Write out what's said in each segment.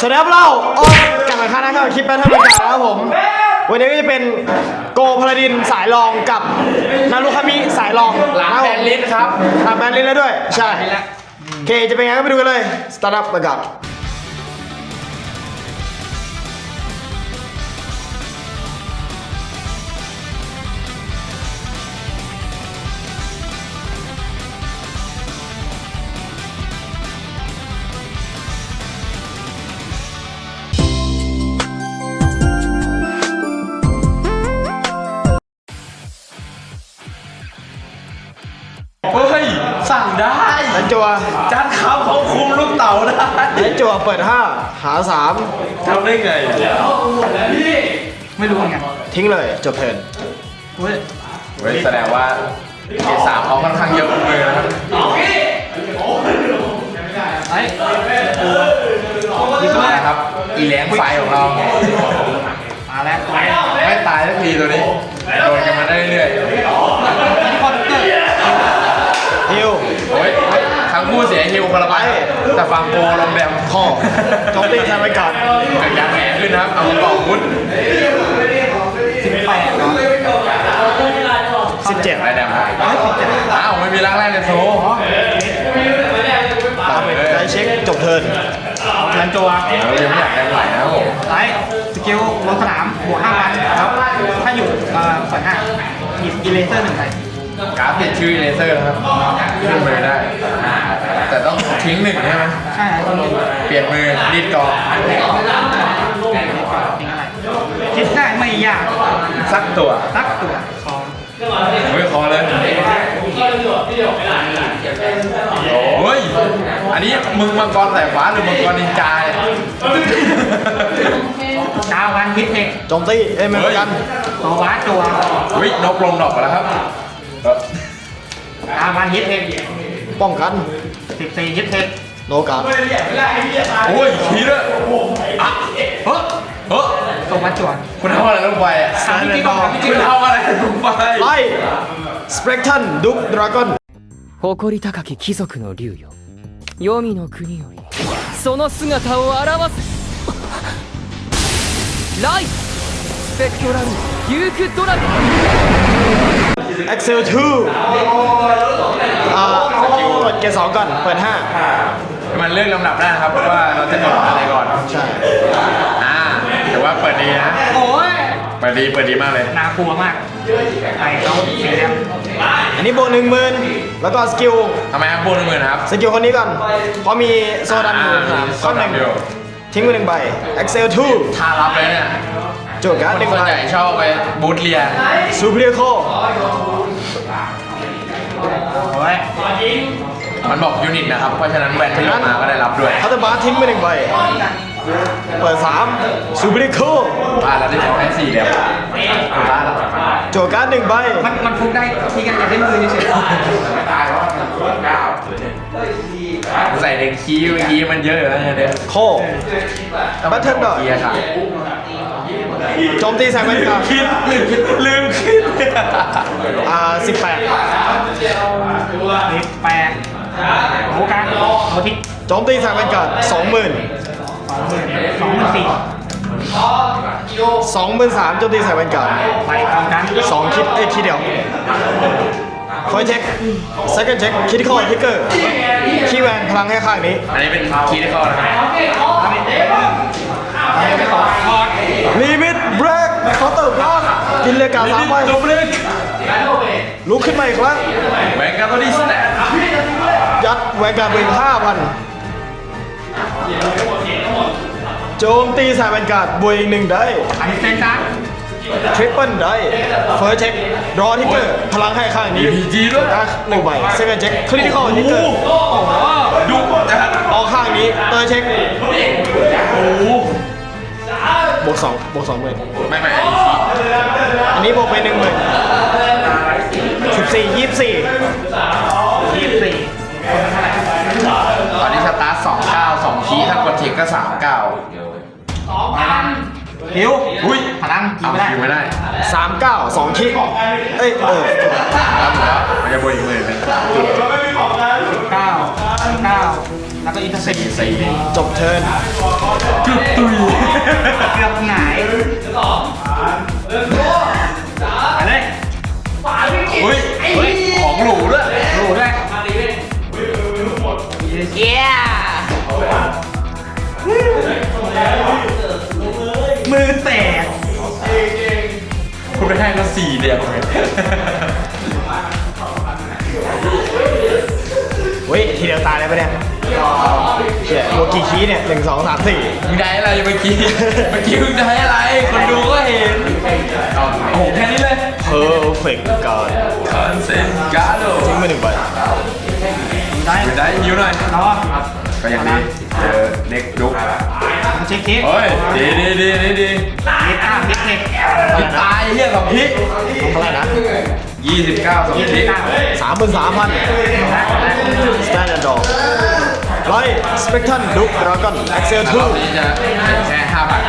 สวัสดีครับเราโอ๊ตกลับมาค่านะครับคลิปแบทเทิลประกาศนะครับผม วันนี้ก็จะเป็นโกพาลาดินสายรองกับนารุคามิสายรองหลังแบนลิสครับหลังแบนลิสแล้วด้วย ใช่โอเคจะเป็นไงก็ไปดูกันเลยสตาร์ทอัพประกาศ แล้วจัวจานขาวเขาคุมลูกเต๋าได้แล้วจัวเปิด5หาทำได้ไงไม่รู้เหมือนกัน3ทิ้งเลยจบเทิร์นเว้ยเว้ยแสดงว่าเกสามเขาค่อนข้างเยอะมือนะครับไอ้นี่มาแล้วครับ อีแรงไฟของเรา มาแล้ว ไม่ตายสักทีตัวนี้ โดนกันมาได้เรื่อย คิวคนละใบแต่ฟังโกลงแดมคอโจมตีใช้ไว้ก่อนเกิดยางแหงขึ้นนะครับ เอามากรอกมุดสิบแปดเนาะ17อะไรแดมอ้าวไม่มีร่างแรกเลยโซ่ได้เช็คจบเทิร์นลันจัวเรายังไม่อยากแดมไหลนะครับผมไอ้สกิลลงสนามบวกห้าพันครับ ถ้าอยู่เอ่อเปิดห้าหยิบอีเลเซอร์หนึ่งใบการ์ดเปลี่ยนชื่อเลเซอร์นะครับขึ้นมือได้ แต่ต้องทิ้งหนึ่งใช่ไหมใช่ตรงนี้เปลี่ยนมือรีดกองทิ้งอะไรคิดได้ไม่ยากสักตัวสักตัวสองไม่คอเลยโอ้ยอันนี้มึงมังกรสายฟ้าหรือมังกรนินจาเนี่ยดาววันฮิตเทคโจมตีเอ้ยไม่เหมือนกันโซวาจัวเฮ้ยนกลงดอกไปแล้วครับเออดาววันฮิตเทค ป้องกัน สิบสี่ฮิตเทค โนกา โอ้ยขี้เลยอ่ะ เฮ้ย เฮ้ย โซวาจัว คุณทำอะไรลงไปอ่ะ ถามจริงๆก่อนถามจริ คุ ง ณ ๆ ทำอะไรลงไป ไล่สเปกทันดุกดราก้อน 誇り高き貴族の竜よ黄泉の国よりその姿を表せライスペクトラルデュークドラゴン Excel 2อ่ากดเกียร์สองก่อน เปิดมันเลื่อนลำดับได้นะครับว่าเราจะกดอะไรก่อน5ใช่ อ่าแต่ว่าเปิดดีนะ โอ้ย เปิดดี เปิดดีมากเลย น่ากลัวมากไอ้ต้องสีแดงอันนี้บวกหนึ่งหมื่นแล้วก็สกิลทำไมครับพูดหนึ่งหมื่นครับ สกิลคนนี้ก่อน เพราะมีโซดันอยู่สามข้อหนึ่งอยู่ทิ้งไปหนึ่งใบ Excel 2ท่ารับเลยเนี่ยโจทย์การ์ดหนึ่งส่วนใบใหญ่ชอบไปบูทเลียซูเปอร์โคโอ้ยมันบอกยูนิตนะครับ เพราะฉะนั้นแวนที่ลงมาก็ได้รับด้วยคัตเตอร์บาร์ทิ้งไปหนึ่งใบเปิด3ซูเปอร์โคบ้านเราได้ของแค่สี่เดียวบ้านเราโจทย์การ์ดหนึ่งใบมันมันฟุกได้ทีกันอยากได้มือเฉยใส่เด็กคีย์เมื่อกี้มันเยอะอยู่แล้วเนี่ยเด็กโคบัตเทิลดอเกียร์ค่ะ โจมตีใส่แวนการ์ดคิดลืมคิดลืมคิดอ่า18ๆสิบแปดโอ้การโนทิกโจมตีใส่แวนการ์ด20,000สองหมื่นสองหมื่นสี่สองหมื่นสามโจมตีใส่แวนการ์ดไปพร้อมกันสองคิดเอ้ยคิดเดียวคอยเช็ค second check คิดข้อทิกเกอร์ คีย์แวนพลังให้ข้างนี้ อันนี้เป็นคีย์ที่เข้านะครับไปต่อคอร์ด ลิมิตเบรกเคาน์เตอร์บล็อกกินเลยกาสามใบจบเลยลุกขึ้นมาอีกครั้งแบงก์การ์ดดีสแตทยัดแวนการ์ดไปห้าพันโจมตีใส่แวนการ์ดบวกอีกหนึ่งได้อันนี้เซนจ้าทริปเปิลได้เฟิร์สเช็ครอทิกเกอร์พลังให้ข้างนี้พีจีด้วยการ์ดหนึ่งใบ second check คริติคอลทิกเกอร์ดุจัดออกข้างนี้เตอร์เช็ค บวกสองบวกสองหมื่นไม่ไม่อันนี้คีย์อันนี้บวกไปหนึ่งหมื่นสิบสี่ยี่สิบสี่ยี่สิบสี่ตอนนี้สตาร์ทสองเก้าสองคีย์ถ้ากดเทคก็สามเก้าฮิวอุ้ยพลังยิเอางไม่ได้คิวไม่ได้สามเก้าสองคิดเอ้ยเออครับแล้วมันจะบวกอีกหมื่นหนึงเก้าเก้า แล้วก็อินเตอร์เซ็ปสี่สี่จบเทิร์นจุดตุยเกือบหงายไปเลยอุ้ยเฮ้ยของหรูด้วยโหด้วยเย้มือแตกคุณไปให้ก็สี่เดียวเลยเฮ้ยทีเดียวตายเลยปะเนี่ย เชี่ยโลกี่คีย์เนี่ยหนึ่งสองสามสี่มึงได้อะไรเมื่อกี้เมื่อกี้มึงได้อะไร คนดูก็เห็นโอ้โหแค่นี้เลยเพอร์เฟกต์ก่อนคอนเซนกาโดทิ้งไปหนึ่งใบได้ไม่ได้ยิ้วหน่อยรอก็ยังดีเจอเด็กดุกเช็คคิกเฮ้ยดีดีดีดีดีเฮ็ดอ้าวเฮ็ดเทคพี่ตายเฮียสองพิเท่าไหร่นะยี่สิบเก้าสองพิสามหมื่นสามพันสแตนดาร์ดดอก ไลท์สเปกทันดุกดราก้อนเอ็กเซลรทูอบนี้จะแค่ห้าพัน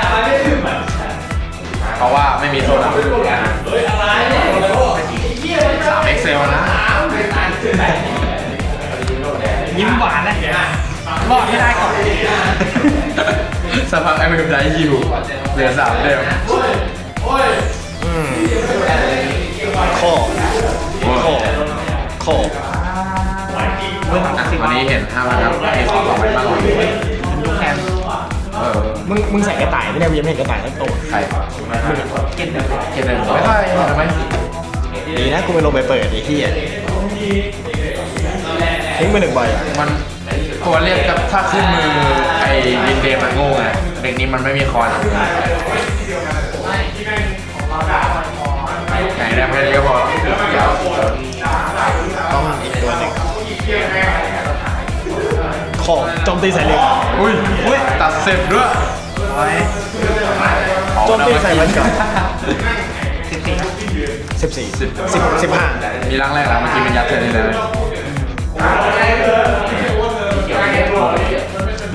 เพราะว่าไม่มีโซนสามเอ็กเซลนะยิ้มหวานนะรอดให้ได้ก่อนสภาพไอ้เว็บไซต์ยิวเหลือสามเดิมคอคอคอ วันนี้เห็นห้าพันครับมีของต่อไปมากกว่าดูแทนเออมึงมึงใส่กระต่ายไม่ได้ยังไม่เห็นกระต่ายทั้งตัวใครเก็ตเดิมเกณฑ์หนึ่งไม่ได้ทำไมดีนะกูไปลงไปเปิดไอ้ที่ทิ้งไปหนึ่งใบมันตัวเรียกกับถ้าขึ้นมือไอ้บินเดมมันโง่ไงเด็กนี้มันไม่มีคอนไหนได้แค่นี้ก็พอ คอโจมตีใส่เล็กอุ้ยอุ้ยตัดเสร็จด้วยร้อยโจมตีใส่มันก่อนสิบสี่สิบสี่สิบสิบห้ามีร่างแรกแล้วเมื่อกี้มันยัดเสร็จนี่เลย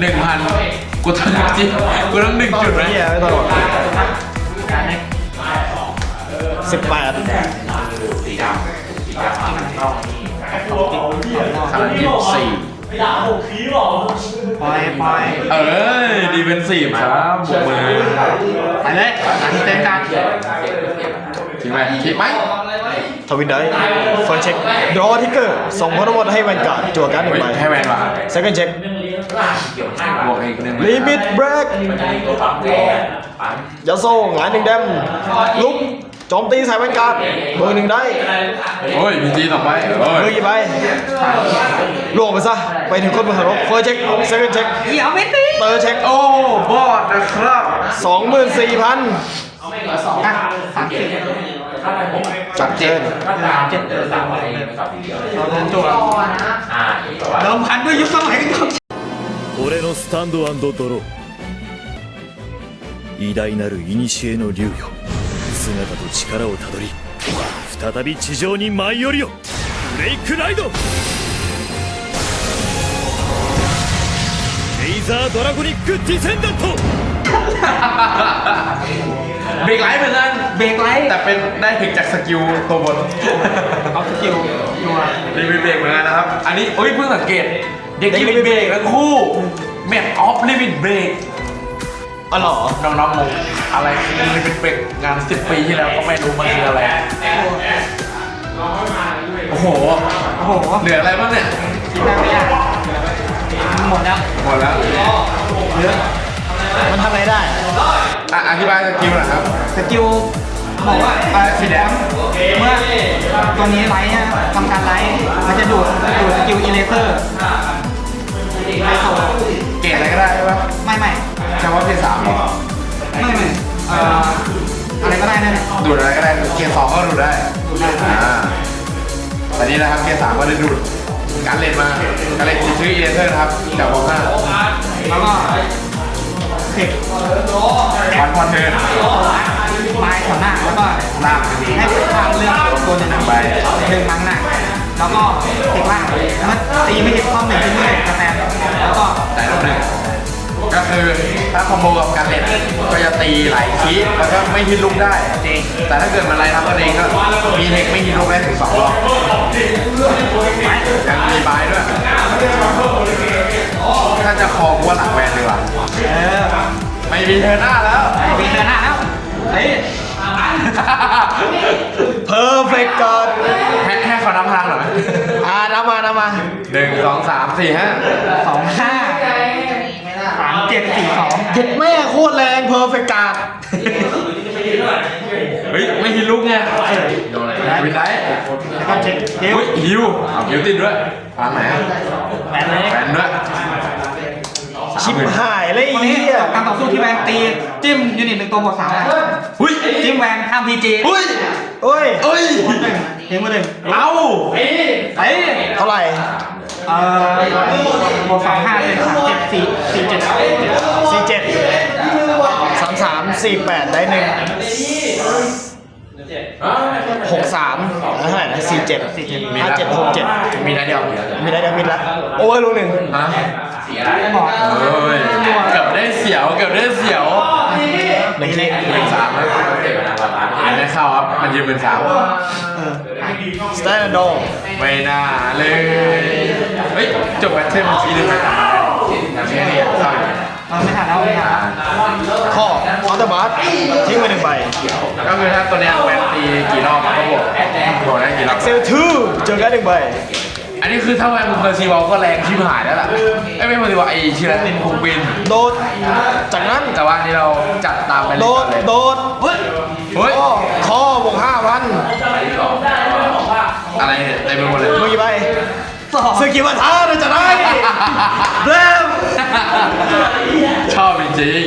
หนึ่งพันกูต้องจริงกูต้องหนึ่งจุดไหมเฮียไม่ตลอดการใน สิบแปดขนาดยี่สิบสี่ปล่อยปล่อยเอ้ยดีเป็นสี่ครับบวกมือไปเลยอันนี้เต็มการทิ้งไหมทิ้งไหมทวินได้เฟิร์สเช็คดรอทิกเกอร์ส่งพลังหมดให้แวนการ์ดจั่วการ์ดหนึ่งเฮ้ยใบให้แวนว่ะเซคันด์เช็คบวกอีกหนึ่งลิมิตเบรกยาโซ่หงายหนึ่งแดมลุก โจมตีใส่แวนการ์ดมือหนึ่งได้ โอ้ยมีจีสองใบเอ้ มือย กี่ใบล่วงไปซะ ไปถึงคนมือหารบเฟิร์สเช็คเซคันด์เช็ค เดี๋ยวไม่ตี เตอร์เช็ค โอ้บอดนะครับ สองหมื่นสี่พัน อ่ะสามสิบ จัดเจน เจ็ดเราเดินจุดเดิมพันด้วยยุคสมัยก่อน 俺のスタンドドロー偉大なる古の竜よ 姿と力をたどり再び地上に舞い降りよブレイクライドレイザードラゴニックディセンダント เบรกไลท์เหมือนกัน เบรกไลท์ แต่เป็นได้ถึงจากสกิลตัวบน เอาสกิลนัว ลิมิตเบรกเหมือนกันนะครับ อันนี้เอ้ยเพิ่งสังเกต เด็กลิมิตเบรกทั้งคู่แมทออฟลิมิตเบรก อ๋อเหรอน้องๆงงอะไรคือลิมิตเบรกงาน10ปีที่แล้วก็ไม่รู้มันคืออะไร โอ้โห โอ้โหเหลืออะไรบ้างเนี่ยคิดได้ไม่ยากหมดแล้ว หมดแล้วมันทำอะไรได้ อะอธิบายสกิลหน่อยครับ สกิลบอกว่าอะสีแดง เมื่อตัวนี้ไลท์เนี่ยทำการไลท์มันจะดูดดูดสกิลอิเลเซอร์ ยร์สามเหรอไม่ไม่เอ่ออะไรก็ได้นั่นแหละดูดอะไรก็ได้เกียร์สองก็ดูดได้ดูดได้อ่าแต่นี้นะครับเกียร์สามก็ได้ดูดการเล่นมาการเล่นชื่อเอเซอร์นะครับจากโมห้าแล้วก็เทควันพอเทิร์นไม้แถวหน้าแล้วก็ลากให้ข้างเลือกตัวหนึ่งไปหนึ่งมั้งหน้าแล้วก็เทคล่างแล้วก็ตีไม่ฮิตข้อหนึ่งขึ้นเลยกระแตนแล้วก็แต่ละหนึ่ง ก็คือถ้าคอมโบกับการเล่นก็จะตีหลายคีแล้วก็ไม่ฮิตลุกได้ แต่ถ้าเกิดมันไล่ทับกันเองก็มีเทคไม่ฮิตลุกได้ถึงสองรอบยังมีบายด้วย ถ้าจะคอกูว่าหลังแวนดีกว่าเออไม่มีเธอหน้าแล้วมีเดินหน้าแล้วเฮ้ยเพอร์เฟกต์ก่อนให้ให้เขานับพลังหน่อยไหมอ่านับมานับมาหนึ่งสองสามสี่ห้าสองห้าสามเจ็ดสี่สอง เจ็ดแม่โคตรแรงเพอร์เฟกต์การ์ดเฮ้ยไม่ฮิลุกไงวินได้แล้วก็เช็คเดี๋ยวเฮ้ยฮิวเอาฮิวติดด้วยฟังไหนอะแบนเลยแฟนด้วยชิบหายเลยวันไอ้นี้เหี้ยการต่อสู้ที่แวนตีจิ้มยูนิตหนึ่งตัวบวกสามนะหุ้ยจิ้มแวนห้ามพีจีหุ้ยเอ้ยเอ้ยเทียงมือหนึ่งเอาเฮ้ยเท่าไหร่ เอ่อบวกสองห้าเป็นสามเจ็ดสี่สี่เจ็ดสี่เจ็ดสามสามสี่แปดได้หนึ่ง หกสามเท่าไหร่นะสี่เจ็ดห้าเจ็ดหกเจ็ดมีได้เดียวมีได้เดียวมิดละโอเวอร์ลูกหนึ่งฮะหมอเอ้ยเกือบได้เสียวเกือบได้เสียวหนึ่งทีหมื่นสามแล้วอันนี้เข้าครับมันยืมหมื่นสามเออสแตนดอร์ไม่น่าเลยเฮ้ยจบแบทเทิลทีนึงไปต่างกันได้เนี่ยเข้าอยู่เราไม่ทันแล้วไม่ทันข้อคอร์เตอร์บัสทิ้งไปหนึ่งใบก็คือถ้าตัวเนี้ยแบนตี กี่รอบมันก็บวกบวกได้กี่รอบเซลทูเจอกันหนึ่งใบอันนี้คือถ้าแวนเพอร์ซีวอลก็แรงชิบหายแล้วล่ะไอ้ยไม่เพอร์ซีวอลไอ้ชิรัตินคุกวินโดดจากนั้นแต่ว่าอันนี้เราจัดตามไปเลยโดดเลยโดดเฮ้ยเฮ้ยข้อข้อบวกห้าพันอะไรเนี่ยเต็มไปหมดเลยมือกี่ใบสองสกิลวัท้าเลยจะได้เริ่มชอบจริง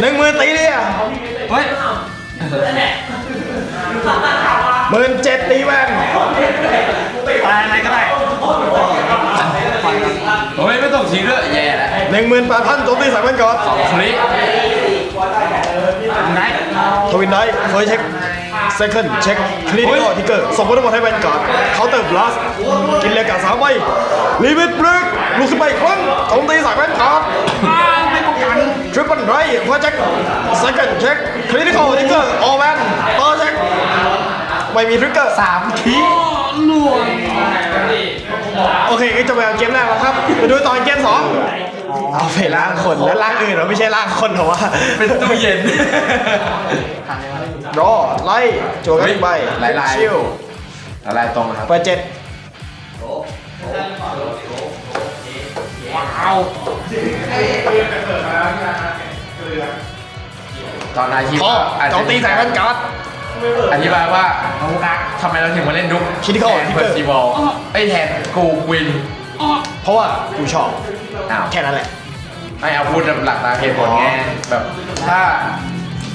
หนึ่งหมื่นตีเนี่ยเฮ้ย หมื่นเจ็ดตีแวนตายอะไรก็ได้ๆเฮ้ยไม่ต้องทิ้งด้วยแย่แล้วหนึ่งหมื่นแปดพันโจมตีสามพันก่อนคลิไหนทวินได้เฟิร์สเช็คเซคันด์เช็คคลินิคอลทิกเกอร์ส่งบอลบอลให้แวนการ์ดเคาน์เตอร์บลัสกินเลยกับสามใบลิมิตบริกลุกขึ้นไปอีกครั้งโจมตีสายแวนการ์ดไม่ป้องกันทริปเปิลไรเฟิร์สเช็คเซคันด์เช็คคลินิคอลทิกเกอร์ออแวนต่อเช็ค ไม่มีทริกเกอร์สามทีโอเคก็จะไปเอาเกมแรกแล้วครับไปดูตอนเกมสองเอาไปล่างคนและล่างอื่นเหรอไม่ใช่ล่างคนเหรอวะเป็นตู้เย็นรอไล่โจกันหนึ่งใบหลายๆชิลอะไรตรงนะครับเปิดเจ็ดตอนอาชีพข้อโจมตีสายแวนการ์ด อธิบายว่าทำไมเราถึงมาเล่นดุ๊ก Critical แทนเพอร์ซีบอลไอ้ยแทนกูควินเพราะว่ากูชอบอ้าว แค่นั้นแหละ ไม่เอาพูดแบบหลักตามเหตุผลไงแบบถ้า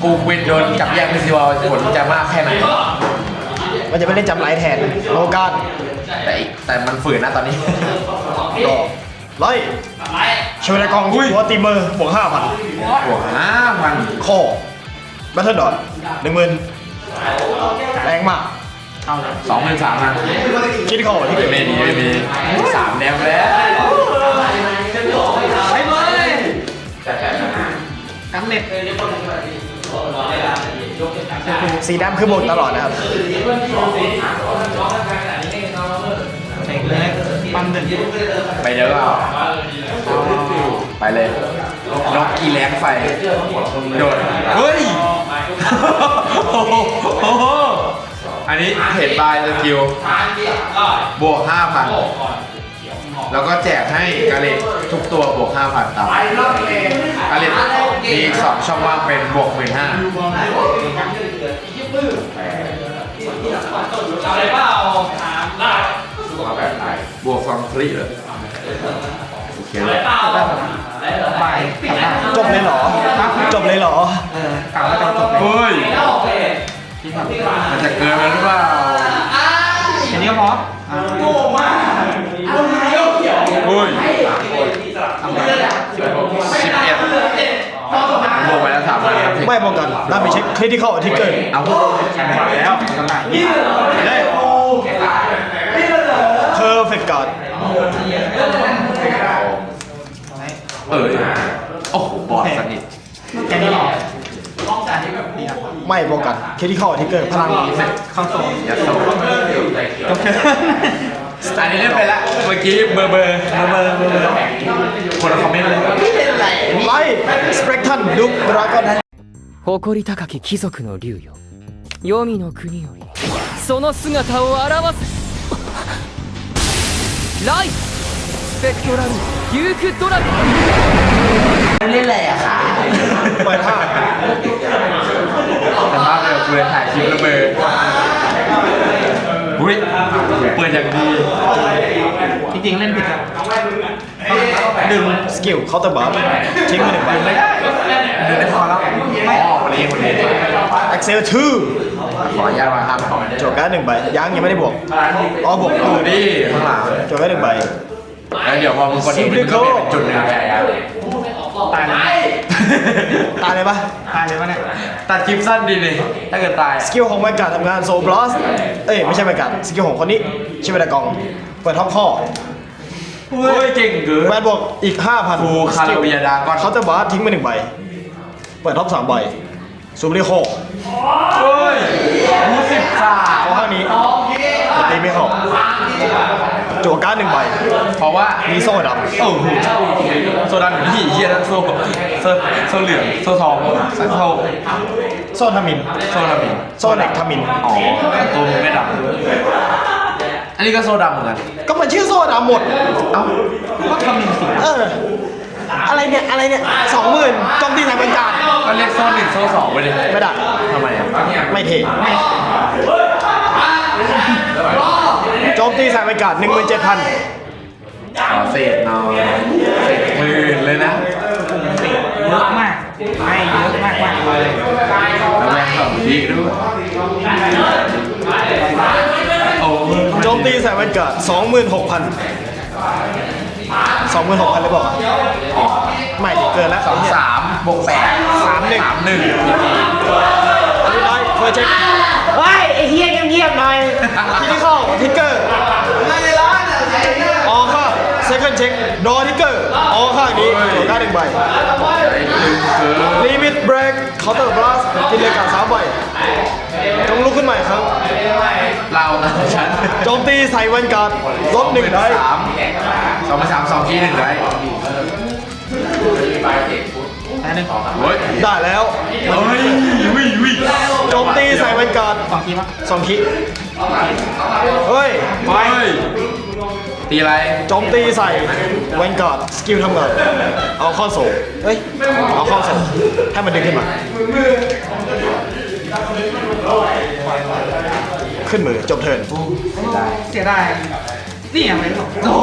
กูควินโดนจับแยกเพอร์ซีบอลผลจะมากแค่ไหนมันจะไม่ได้จำไลท์แทนโลการ์ดแต่อีกแต่มันฝืนนะตอนนี้รอไล่ชเวลากองหัวตีเมอร์บวกห้าพันบวกห้าพันข้อบัตเทิลดอทหนึ่งหมื่น แรงมากสองหมื่นสามพันคิดข้อที่เกิดไม่มีไม่มีสามแนวแล้วไปเลยกันเน็ตสีดำคือบวกตลอดนะครับเช็คเลยปั๊มหนึ่งไปเด้อเอาไปเลยนกกีแรงไฟโดดเฮ้ย โอ้โหอันนี้เห็นบายสกิลบวกห้าพันแล้วก็แจกให้กาเลตทุกตัวบวกห้าพันตามกาเลตมีสองช่องว่างเป็นบวกหมื่นห้าบวกสองฟรีเลยโอเคเลยบ่ายกลับ บ้านจบเลยเหรอ จบเลยเหรอ เออกลับแล้วจะจบเลยเฮ้ยมันจะเกินไปหรือเปล่าแค่นี้ก็พออะเฮ้ยทำไงสิบเอ็ดบวกไปแล้วสามพันไม่ป้องกันถ้าไปเช็คคริติคอลที่เกิดเอาแล้วกำลังเพอร์เฟกต์การ์ด เออโอ้โห บอดสนิท แค่นี้พอ ไม่ป้องกันคริติคอลที่เกิดพลัง เข้าโซน ยัดโซ่ จบเชิญ ส อันนี้เล่นไปละเมื่อกี้เบอร์เบอร์เบอร์เบอร์เบอร์คนละคอมเมนต์เลย ไล่สเปกทันดุกดราก้อน 誇り高き貴族の竜よ黄泉の国よりその姿を現せライ เฟกโดรัยูคือโดรนเล่นอะไรอะคะเปิดภาพแต่ภาพเลยกูเลยถ่ายคลิประเบิดอุ้ยเปิดอย่างดีจริงๆเล่นผิดดึงสกิลเคาน์เตอร์บัฟทิ้งมือหนึ่งใบดึงไม่พอแล้วไม่คนนี้คนนี้เอ็กเซลทูขออนุญาตวางครับโจกกาหนึ่งใบยังยังไม่ได้บวกอ๋อบวกดูดิข้างหลังโจกกาหนึ่งใบ แล้วเดี๋ยวพอมึงกดอีกมันก็เปลี่ยนเป็นจุดหนึ่งใหญ่อะตายเลยตายเลยปะตายเลยวะเนี่ย ตัดคลิปสั้นดีเลยถ้าเกิดตายสกิลของแวนการ์ดทำงานโซบลัสเอ้ยไม่ใช่แวนการ์ดสกิลของคนนี้ชื่อเวลากอง เปิดท้องข้อเฮ้ยเก่งเกินแวนบวกอีก 5,000ฟูคาราเบียดากอนเคาน์เตอร์บาร์ทิ้งมาหนึ่งใบ เปิดท็อปสามใบซูเปอร์โคเฮ้ยรู้สิบสามข้อข้างนี้ตีไม่เข้า จั่วการ์ดหนึ่งใบ เพราะว่ามีโซ่ดโอ้โหโซดาหนึ่งที่เฮียแล้วโซ่โซ่โซ่เหลืองโซ่ทองโซ่ำโซ่ทามิน โซ่ดำอีกโซ่เด็กทามิน อ๋อตัวมึงไม่ดำอันนี้ก็โซ่ดำเหมือนกันก็มันชื่อโซ่ดำหมด เอ้าก็ทำหนึ่งสิเออ อะไรเนี่ย อะไรเนี่ยสองหมื่นโจมตีใส่เป็นการดก็เรียกโซ่หนึ่งโซ่สองไปเลยไม่ได้ ทำไมอะไม่เท โจมตีใส่เป็นการหนึ่งหมื่นเจ็ดพันขอเศษหน่อยเศษหมื่นเลยนะเยอะมากให้เยอะมากมากเลยแล้วแม่งสองทีด้วยโอ้โจมตีใส่เป็นการสองหมื่นหกพันสองหมื่นหกพันเลยบอกอะไม่ดิเกินแล้วสองสามบวกแปดสามหนึ่งสามหนึ่ง อันนี้ได้เฟิร์สเช็คเฮ้ยไอ้เฮียเงียบๆหน่อยที่นี่เข้าทิกเกอร์อ๋อค่ะเซคันด์เช็คดอทิกเกอร์อ๋อข้างนี้จั่วการ์ดหนึ่งใบลิมิตเบรกเคาน์เตอร์บลัสกินเลยการสามใบจงลุกขึ้นใหม่ครับเรานะฉันโจมตีใส่แวนการ์ดลบหนึ่งได้สามสองไปสามสองทีหนึ่งได้ ตายหนึ่งเฮ้ยได้แล้วเฮ้ยวิวิโจมตีใส่แวนการ์ดสองทีมั้งสองคิเฮ้ยเฮ้ยตีอะไรโจมตีใส่แวนการ์ดสกิลทำงานเอาเข้าโซ่เฮ้ยเอาเข้าโซ่ให้มันดึงขึ้นมาขึ้นมือจบเทิร์นเสียดายนี่ยังไม่หรอกโอ้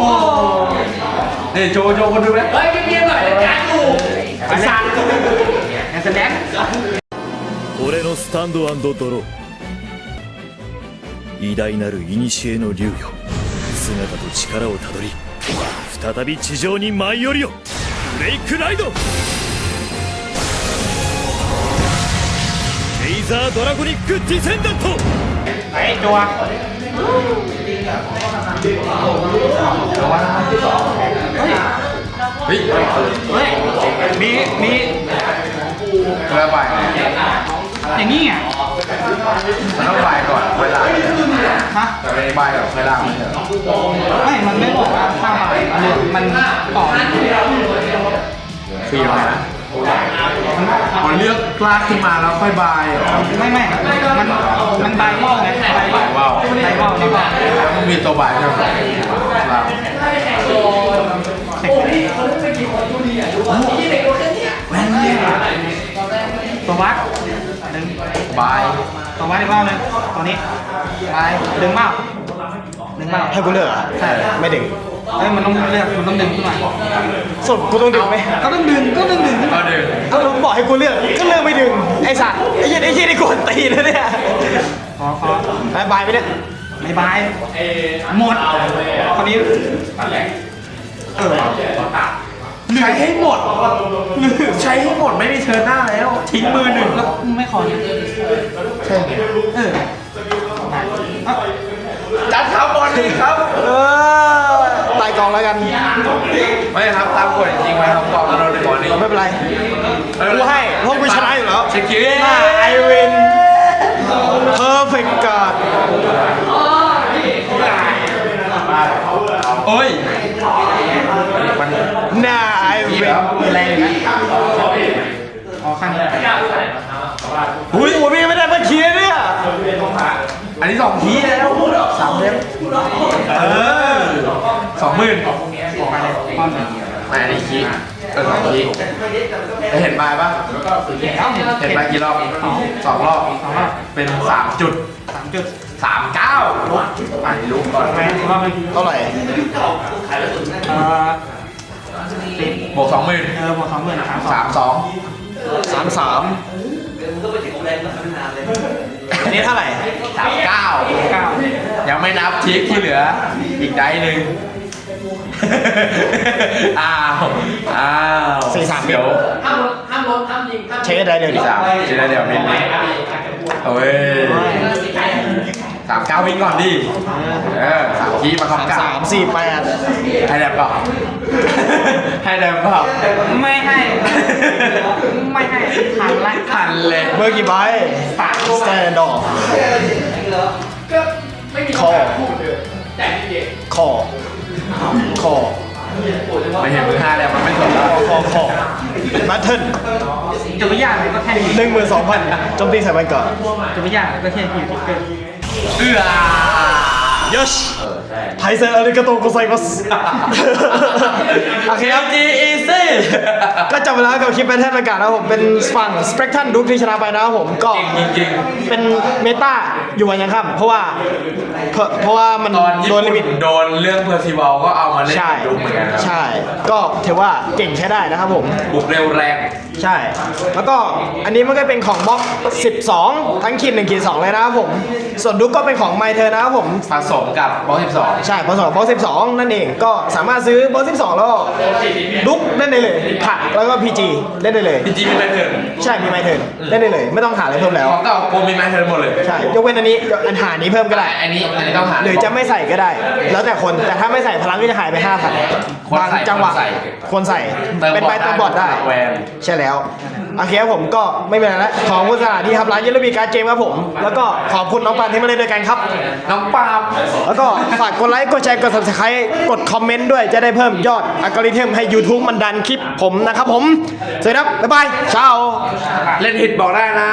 นี่โชว์โชว์คนดูไหมเฮ้ยเงียบๆหน่อยการกู ไอ้สัตว์แอนแสดง 俺のスタンドドロー偉大なる古の竜よ姿と力をたどり再び地上に舞い降りよブレイクライドレイザードラゴニックディセンダント ไอ้จัว เฮ้ย เฮ้ย มีมีเรือใบอย่างนี้อะมันต้องใบก่อนเวลาฮะใบก่อนเวลามันเถอะไม่ มันไม่บอกว่าข้ามไปมันต่อฟรีไหมนะมันเลือกกล้าขึ้นมาแล้วค่อยบายเหรอไม่ไม่ มันมันใบว่าวไงใบว่าวว้าวใบว่าวใบว่าวแล้วมันมีตัวบายด้วยเหรอเรา ตัววัดดึงบายตัววัดอีกรอบหนึงตัวนี้ไปดึงเปล่าดึงเปล่าให้กูเลือกเหรอะใช่ไม่ดึงเอ้ยมันต้องเลือกมันต้องดึงขึ้นมาสดกูต้องดึงไหมก็ต้องดึงก็ต้องดึงขึ้นก็มาดึงก็มึงบอกให้กูเลือกก็เลือกไม่ดึงไอ้สัตว์ไอ้เหี้ยไอ้เหี้ยนี่กวนตีนนะเนี่ยขอขอไปบายไปเนี่ยไม่บายหมดคราวนี้เออ ใช้ให้หมดใช้ให้หมดไม่มีเทิร์นหน้าแล้ว ทิ้งมือหนึ่งแล้วไม่ขอเนี่ยใช่ไงเออเอ้าจัดครับบอลดีครับ เออตายกองแล้วกัน ไม่ครับตามกฎจริงๆไว้ครับกองเราในบอลนี้ไม่เป็นไร กูให้เพราะกูชนะอยู่แล้วเช็คคิวหน้าไอวิน เพอร์เฟกต์การ์ด โอ้ย มัน น่าไอเวน แรงนะอ๋อ ข้างนี้อุ้ยโอ้ยไม่ได้มาเคลียร์เนี่ยอันนี้สองทีแล้วสามเล่มเออสองหมื่นไปเลยป้อนหนึ่งไม่อันนี้คีเออสองคีเห็นบายปะแล้วเห็นบายกี่รอบสองรอบสองรอบเป็นสามจุดสามจุดสามเก้าอันนี้ลุกก่อนไปรอบนึงเท่าไหร่เอ่อสิบบวกสองหมื่นเออบวกสองหมื่นสามสอง สามสองสามสามอันนี้เท่าไหร่สามเก้าเก้ายังไม่นับทิกที่เหลือ อีกได้หนึ่งอ้าว อ้าวสี่สามเดี๋ยวเช็คได้เดี๋ยวดิ สามเจะได้เดี๋ยวมินโอ้ยสามเก้าวิ่งก่อนดิ เออสามคีมาคำกาสามสี่แปดให้แดมเปล่า ให้แดมเปล่าไม่ให้ ไม่ให้ทันละทันเลยเบอร์กี่ใบสามสแตนดอร์คอคอคอไม่เห็นมือห้าแล้วมันไม่สนแล้วคอคอมาเทิลจะไม่ยากเลยก็แค่นี้หนึ่งหมื่นสองพันโจมตีใส่ไปก่อนจะไม่ยากเลยก็แค่ฮิวทิกเกอร์เอื้อ ยชไทเซนอาริกาโตโกไซมัสโอเคครับ จีอีซี่ก็จบไปแล้วกับคลิปแพทเทิร์นประกาศนะครับผมเป็นฝั่งสเปกทันดุกที่ชนะไปนะครับผมก็จริงจริง เป็นเมตาอยู่วันยังค่ำเพราะว่าเพราะเพราะว่ามันตอนญี่โดนลิปุ่มินตโดนเรื่องเพอร์ซิวอลก็เอามาเล่นใช่ กับดุ๊กเหมือนกันนะใช่ ก็ถือว่าเก่งใช้ได้นะครับผม บุกเร็วแรง ใช่ แล้วก็อันนี้มันก็เป็นของบล็อก 12 ทั้งขีด1ขีด2เลยนะครับผม ส่วนดุกก็เป็นของไมเธอนะครับผม ผสมกับบอส12ใช่ผสมกับบล็อก12นั่นเองก็สามารถซื้อบล็อก12แล้วก็ดุกเล่นได้เลยผักแล้วก็ PG เล่นได้เลยพีจีมีไมเทิร์นใช่มีไมเธอเล่นได้เลย ไม่ต้องหาอะไรเพิ่มแล้ว ของเก่าโกมีไมเทิร์นหมดเลยใช่ ยกเว้นอันนี้อันหานี้เพิ่มก็ได้ อันนี้อันนี้ต้องหา หรือจะไม่ใส่ก็ได้ แล้วแต่คนแต่ถ้าไม่ใส่พลังก็จะหายไป5,000ควรบางใส่จังหวะควรใส่ ควรใส่ เติมเป็นใบบอร์ดเติมบอร์ดได้ได้ แวน ใช่แล้วโอเคครับผมก็ไม่เป็นไรแล้วขอบคุณสถานที่ครับร้านเยลบีการ์ดเกมครับผม แล้วก็ขอบคุณน้องปานที่มาเล่นด้วยกันครับ น้องปาล์มแล้วก็ฝากกดไลค์กดแชร์กด subscribe กดคอมเมนต์ด้วยจะได้เพิ่มยอดอัลกอริทึมให้ YouTube มันดันคลิปผมนะครับผมสวัสดีครับบ๊ายบายเช้าเล่นหิตบอกได้นะ